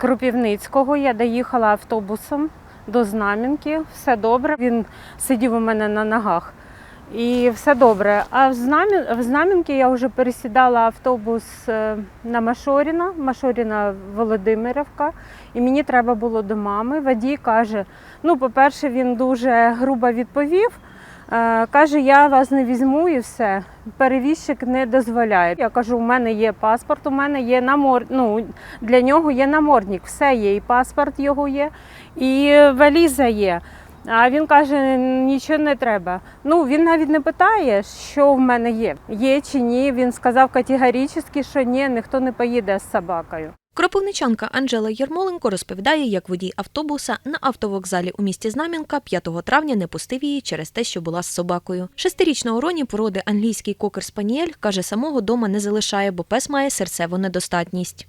Кропівницького. Я доїхала автобусом до Знам'янки. Все добре. Він сидів у мене на ногах. І все добре. А в, в Знам'янки я вже пересідала автобус е, на Машоріна, Машоріна Володимирівка, і мені треба було до мами. Водій каже: ну, по-перше, він дуже грубо відповів. Е, Каже, я вас не візьму і все. Перевізчик не дозволяє. Я кажу, у мене є паспорт, у мене є намор... ну, для нього є намордник, все є, і паспорт його є, і валіза є. А він каже, нічого не треба. Ну він навіть не питає, що в мене є. Є чи ні. Він сказав категорично, що ні, ніхто не поїде з собакою. Кропивничанка Анжела Єрмоленко розповідає, як водій автобуса на автовокзалі у місті Знам'янка 5 травня не пустив її через те, що була з собакою. Шестирічного Роні породи англійський кокер спаніель каже, самого дома не залишає, бо пес має серцеву недостатність.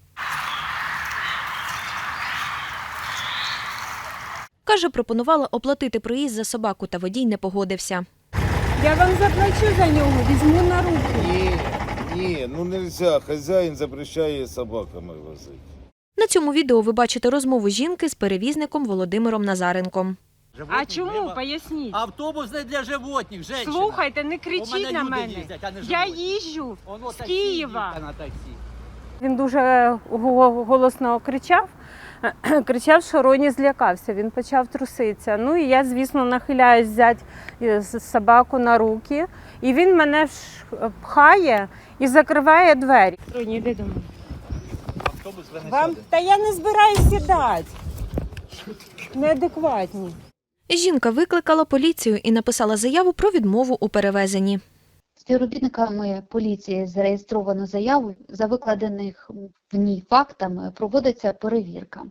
Каже, пропонувала оплатити проїзд за собаку, та водій не погодився. Я вам заплачу за нього, візьму на руки. Ні, ну нельзя. Хазяїн запрещає собаками возити. На цьому відео ви бачите розмову жінки з перевізником Володимиром Назаренком. А чому? Поясніть. Автобус не для животних, женщина. Слухайте, не У кричіть мене на люди мене. їздять, а не Я животні. їжджу з Києва. на таксі. Він дуже голосно кричав. Кричав, що Роні злякався, він почав труситися. Ну і я, звісно, нахиляюсь взяти е, собаку на руки. І він мене пхає і закриває двері. Роні, йди до мене. Автобус ви не Вам та я не збираюсь сідати. Неадекватні. Жінка викликала поліцію і написала заяву про відмову у перевезенні. Співробітниками поліції зареєстровано заяву за викладених в ній фактами проводиться перевірка.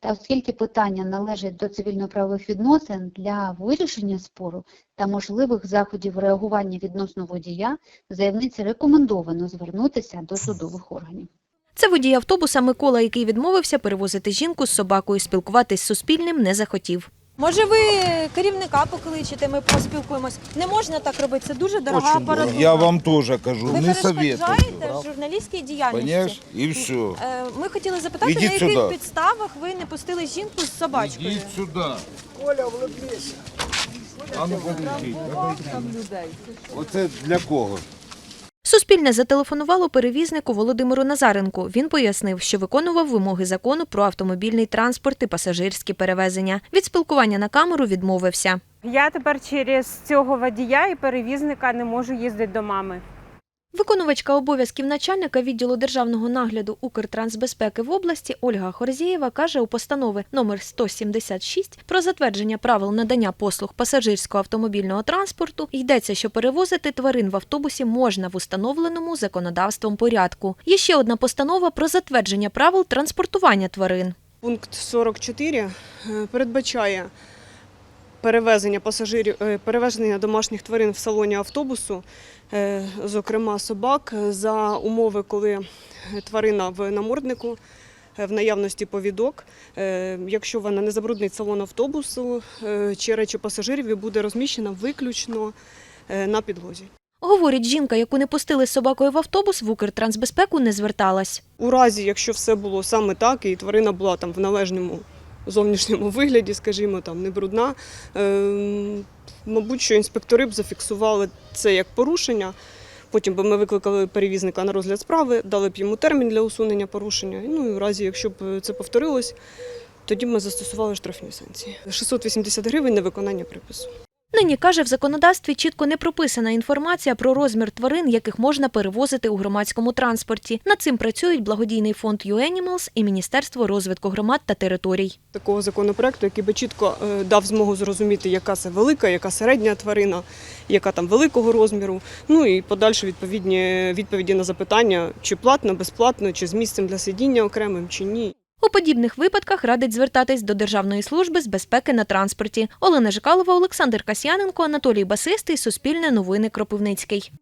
Та оскільки питання належить до цивільно-правових відносин для вирішення спору та можливих заходів реагування відносно водія, заявниці рекомендовано звернутися до судових органів. Це водій автобуса Микола, який відмовився перевозити жінку з собакою, спілкуватись з Суспільним не захотів. Може, ви керівника покличете, ми поспілкуємось. Не можна так робити, це дуже дорога Очень апаратура. Я вам теж кажу, ви не советую. перешкоджаєте журналістській діяльності. Понимаешь? І все. Е, Ми хотіли запитати, Ідіть на яких сюди. підставах ви не пустили жінку з собачкою. Ідіть сюди. Коля, влюбися. А ну подождіть, подождіть. Оце для кого? Суспільне зателефонувало перевізнику Володимиру Назаренку. Він пояснив, що виконував вимоги закону про автомобільний транспорт і пасажирські перевезення. Від спілкування на камеру відмовився. Я тепер через цього водія і перевізника не можу їздити до мами. Виконувачка обов'язків начальника відділу державного нагляду Укртрансбезпеки в області Ольга Хорзієва каже у постанови номер 176 про затвердження правил надання послуг пасажирського автомобільного транспорту йдеться, що перевозити тварин в автобусі можна в установленому законодавством порядку. Є ще одна постанова про затвердження правил транспортування тварин. Пункт 44 е, передбачає перевезення пасажирів, е, перевезення домашніх тварин в салоні автобусу, е, зокрема собак, за умови, коли тварина в наморднику, е, в наявності повідок, якщо вона не забруднить салон автобусу чи речі пасажирів і буде розміщена виключно на підлозі. Говорить, жінка, яку не пустили з собакою в автобус, в Укртрансбезпеку не зверталась. У разі, якщо все було саме так, і тварина була там в належному зовнішньому вигляді, скажімо, там не брудна, е, мабуть, що інспектори б зафіксували це як порушення. Потім би ми викликали перевізника на розгляд справи, дали б йому термін для усунення порушення. Ну і в разі, якщо б це повторилось, тоді б ми застосували штрафні санкції. 680 гривень на виконання припису. Нині каже, в законодавстві чітко не прописана інформація про розмір тварин, яких можна перевозити у громадському транспорті. Над цим працюють благодійний фонд «YouAnimals» і Міністерство розвитку громад та територій. такого законопроекту, який би чітко е, дав змогу зрозуміти, яка це велика, яка середня тварина, яка там великого розміру. Ну і подальші відповідні відповіді на запитання, чи платно, безплатно, чи з місцем для сидіння окремим, чи ні. У подібних випадках радить звертатись до Державної служби з безпеки на транспорті. Олена Жикалова, Олександр Касьяненко, Анатолій Басистий, Суспільне новини Кропивницький.